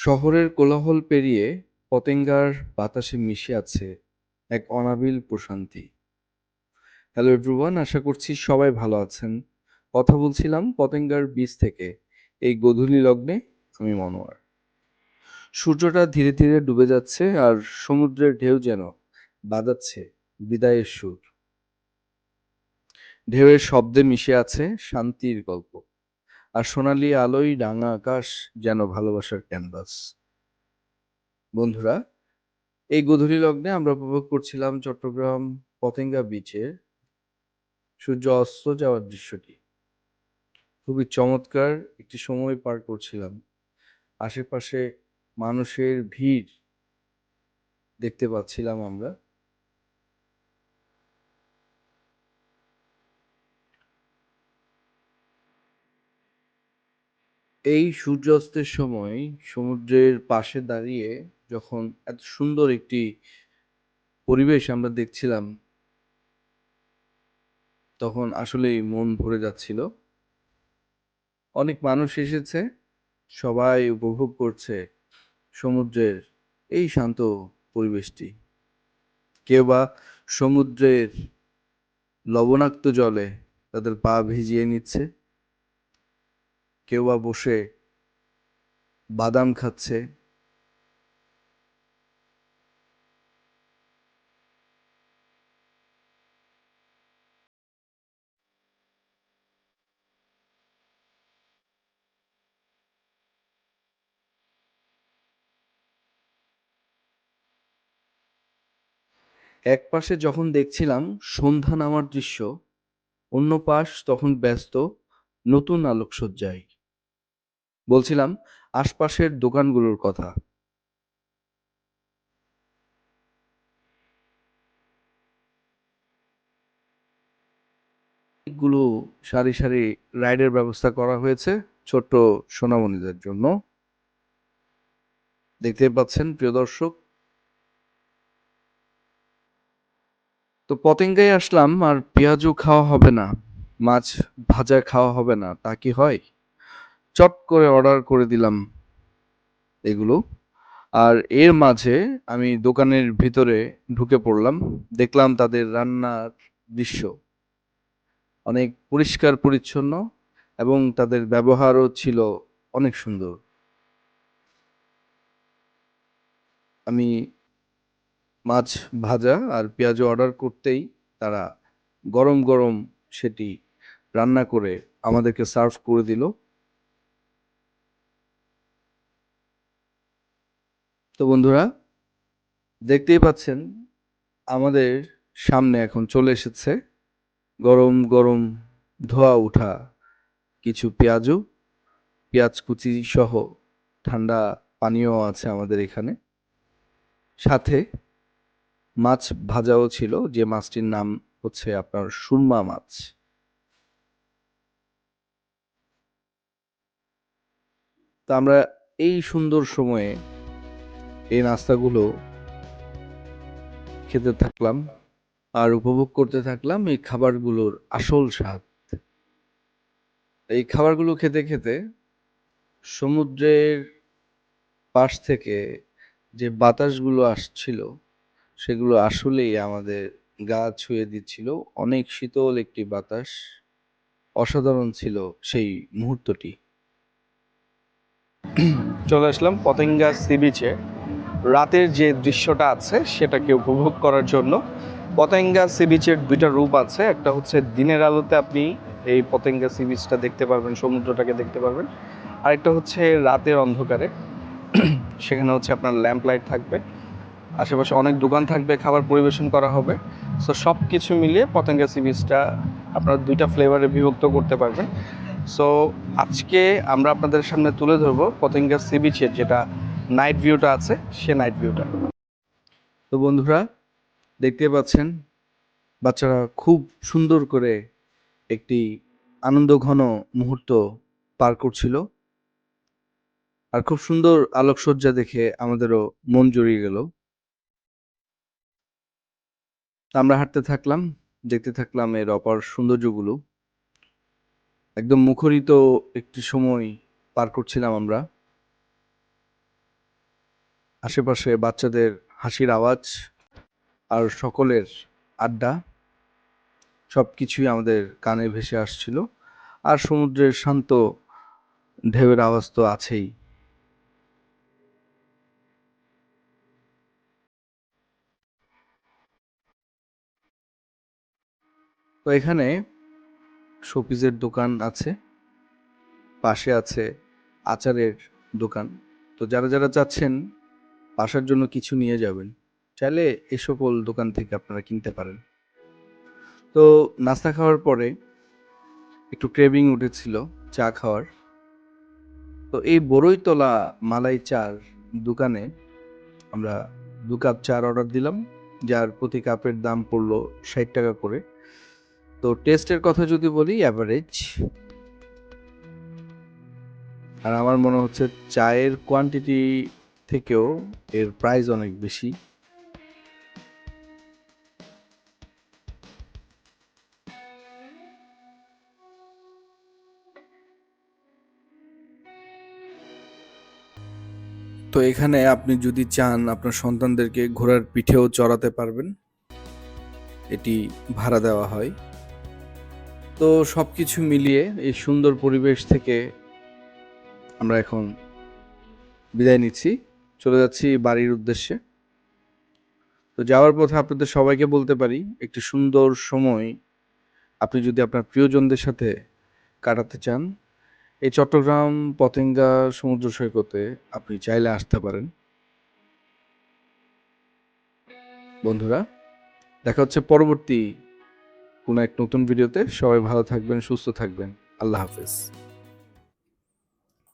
শহরের কোলাহল পেরিয়ে পতেঙ্গার বাতাসে মিশে আছে এক অনাবিল প্রশান্তি। হ্যালো এভরিওয়ান আশা করছি সবাই ভালো আছেন। কথা বলছিলাম পতেঙ্গার বীজ থেকে, এই গোধূলি লগ্নে আমি মনোয়ার। সূর্যটা ধীরে ধীরে ডুবে যাচ্ছে আর সমুদ্রের ঢেউ যেন বাজাচ্ছে বিদায়ের সুর। ঢেউয়ের শব্দে মিশে আছে শান্তির গল্প। আর সোনালি আলোয় রাঙা আকাশ যেন ভালোবাসার ক্যানভাস বন্ধুরা, এই গধূলি লগ্নে আমরা উপভোগ করছিলাম চট্টগ্রাম পতেঙ্গা বিচে সূর্য অস্ত যাওয়ার দৃশ্যটি। খুবই চমৎকার একটি সময় পার করছিলাম। আশেপাশে মানুষের ভিড় দেখতে পাচ্ছিলাম আমরা। এই সূর্যাস্তের সময় সমুদ্রের পাশে দাঁড়িয়ে যখন এত সুন্দর একটি পরিবেশ আমরা দেখছিলাম, তখন আসলেই মন ভরে যাচ্ছিল। অনেক মানুষ এসেছে, সবাই উপভোগ করছে সমুদ্রের এই শান্ত পরিবেশটি। কেউ বা সমুদ্রের লবণাক্ত জলে তাদের পা ভিজিয়ে নিচ্ছে। কেউ বা বসে বাদাম খাচ্ছে। এক পাশে যখন দেখছিলাম সন্ধ্যা নামার দৃশ্য, অন্য পাশ তখন ব্যস্ত, নতুন আলোকসজ্জায়। বলছিলাম, আশপাশের দোকানগুলোর কথা। গুলো সারি সারি রাইডের ব্যবস্থা করা হয়েছে, ছোট্ট সোনামণিদের জন্য। দেখতে পাচ্ছেন, প্রিয় দর্শক। তো পতেঙ্গায় আসলাম, আর পেঁয়াজও খাওয়া হবে না, মাছ ভাজা খাওয়া হবে না, তা কি হয়? চট করে অর্ডার করে দিলাম এগুলো। আর এর মাঝে আমি দোকানের ভিতরে ঢুকে পড়লাম, দেখলাম তাদের রান্নার দৃশ্য। অনেক পরিষ্কার, পরিচ্ছন্ন এবং তাদের ব্যবহারও ছিল অনেক সুন্দর। আমি মাছ ভাজা আর পেঁয়াজ অর্ডার করতেই তারা গরম গরম সেটি রান্না করে আমাদেরকে সার্ভ করে দিল। তো বন্ধুরা, দেখতেই পাচ্ছেন, আমাদের সামনে এখন চলে এসেছে গরম গরম ধোয়া ওঠা কিছু পেঁয়াজু, পেঁয়াজ কুচি সহ ঠান্ডা পানীয় আছে আমাদের এখানে। সাথে মাছ ভাজাও ছিল, যে মাছটির নাম হচ্ছে আপনার সুরমা মাছ। তা আমরা এই সুন্দর সময়ে এই নাস্তাগুলো খেতে থাকলাম আর উপভোগ করতে থাকলাম এই খাবারগুলোর আসল স্বাদ। এই খাবারগুলো খেতে খেতে সমুদ্রের পাশ থেকে যে বাতাসগুলো আসছিল, সেগুলো আসলেই আমাদের গা ছুঁয়ে দিচ্ছিল। অনেক শীতল একটি বাতাস, অসাধারণ ছিল সেই মুহূর্তটি। চলে আসলাম পতেঙ্গা সি বিচে। রাতের যে দৃশ্যটা আছে সেটাকে উপভোগ করার জন্য পতেঙ্গা সি বিচের দুইটা রূপ আছে। একটা হচ্ছে দিনের আলোতে আপনি এই পতেঙ্গা সি বিচটা দেখতে পারবেন, সমুদ্রটাকে দেখতে পারবেন। আরেকটা হচ্ছে রাতের অন্ধকারে। সেখানে হচ্ছে আপনার ল্যাম্প লাইট থাকবে। আশেপাশে অনেক দোকান থাকবে, খাবার পরিবেশন করা হবে। সো সব কিছু মিলিয়ে পতেঙ্গা সি বিচটা আপনারা দুইটা ফ্লেভারে বিভক্ত করতে পারবেন। সো আজকে আমরা আপনাদের সামনে তুলে ধরবো পতেঙ্গা সি বিচের যেটা নাইট ভিউটা আছে, সে নাইট ভিউটা তো বন্ধুরা, দেখতে পাচ্ছেন, বাচ্চারা খুব সুন্দর করে একটি আনন্দ ঘন মুহূর্ত পার করছিল। আর খুব সুন্দর আলোকসজ্জা দেখে আমাদেরও মন জড়িয়ে গেল। আমরা হাঁটতে থাকলাম, দেখতে থাকলাম এর অপার সৌন্দর্যগুলো। একদম মুখরিত একটি সময় পার করছিলাম আমরা। আশেপাশে বাচ্চাদের হাসির আওয়াজ আর সকলের আড্ডা সব কিছুই আমাদের কানে ভেসে আসছিল। আর সমুদ্রের শান্ত ঢেউয়ের আওয়াজ তো আছেই। তো এখানে শোপিসের দোকান আছে, পাশে আছে আচারের দোকান। তো যারা যারা চাচ্ছেন বাসার জন্য কিছু নিয়ে যাবেন। চাইলে এই সকল দোকান থেকে আপনারা কিনতে পারেন। তো নাস্তা খাওয়ার পরে একটু ক্রেভিং উঠেছিল চা খাওয়ার। তো এই বড়ইতলা মালাই চার দোকানে আমরা দু কাপ চার অর্ডার দিলাম, যার প্রতি কাপের দাম পড়ল ষাট টাকা করে। তো টেস্টের কথা যদি বলি অ্যাভারেজ আর আমার মনে হচ্ছে চায়ের কোয়ান্টিটি থেকেও এর প্রাইস অনেক বেশি। তো এখানে আপনি যদি চান আপনার সন্তানদেরকে ঘোড়ার পিঠেও চড়াতে পারবেন, এটি ভাড়া দেওয়া হয়। তো সব কিছু মিলিয়ে এই সুন্দর পরিবেশ থেকে আমরা এখন বিদায় নিচ্ছি। চলে যাচ্ছি বাড়ির উদ্দেশ্যে। তো যাওয়ার পথে আপনাদের সবাইকে বলতে পারি, একটি সুন্দর সময় আপনি যদি আপনার প্রিয়জনদের সাথে কাটাতে চান, এই চট্টগ্রাম পতেঙ্গা সমুদ্র সৈকতে আপনি চাইলে আসতে পারেন। বন্ধুরা, দেখা হচ্ছে পরবর্তী কোনো এক নতুন ভিডিওতে। সবাই ভালো থাকবেন, সুস্থ থাকবেন। আল্লাহ হাফেজ।